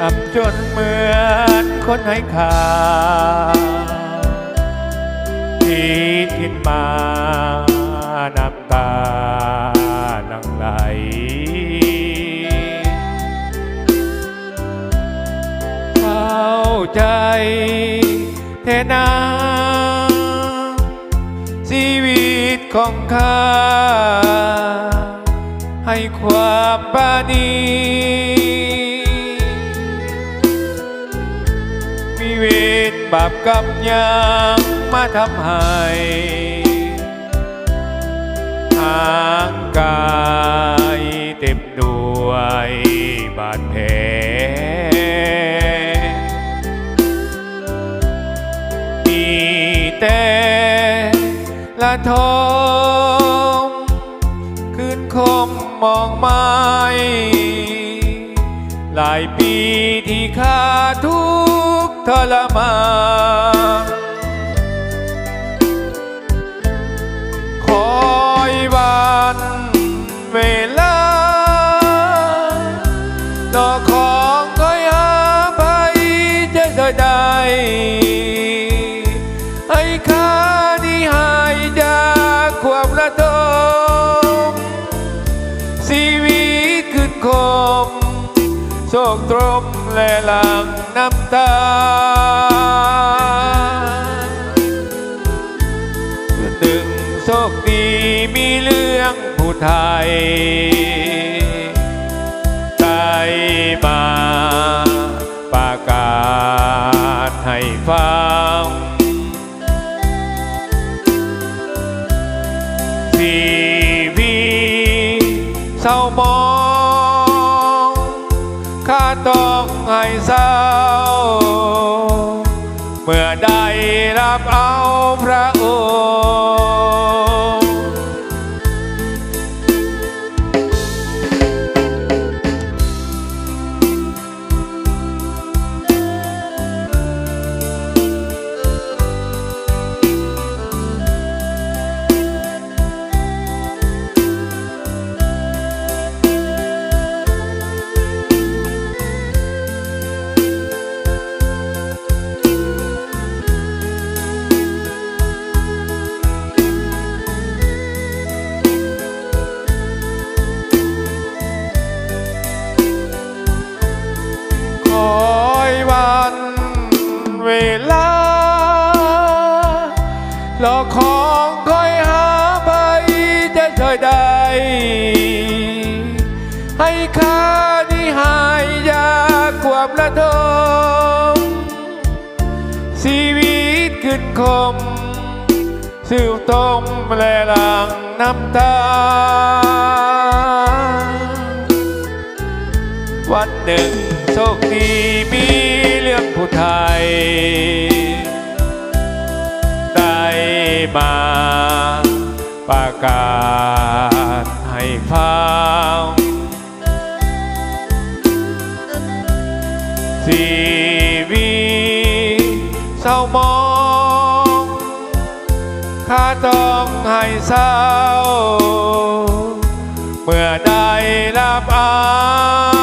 อับจนเหมือนคนให้ค่าที่ทิ้นมาน้ำตานังไหล เข้าใจเทนาชีวิตของข้า ให้ความบาดี วรบาปกรรมยังมาทำให้ทางกายเต็มด้วยบาดแผลมีแต่ละทอมคืนคมมองไม้หลายปีที่ขาทุก ทรมานคอยวันเวลา โศกตรมและหลังน้ำตาตึงโชคดีมีเรื่องผู้ไทยได้มาประกาศให้ฟังชีวิตเศร้ามอง อยเศร้า เมื่อได้รับเอาพระองค์ เวลารอของคอยหาไปจะช่วยได้ ให้ข้าที่หายจากความระทมชีวิตขึ้นคม สิวต้มและหลังน้ำตา วันหนึ่ง โชคดีมีเรื่องผู้ไทย ได้มาประกาศให้ฟังชีวิตเศร้ามองข้าต้องให้เศร้า เมื่อได้รับอา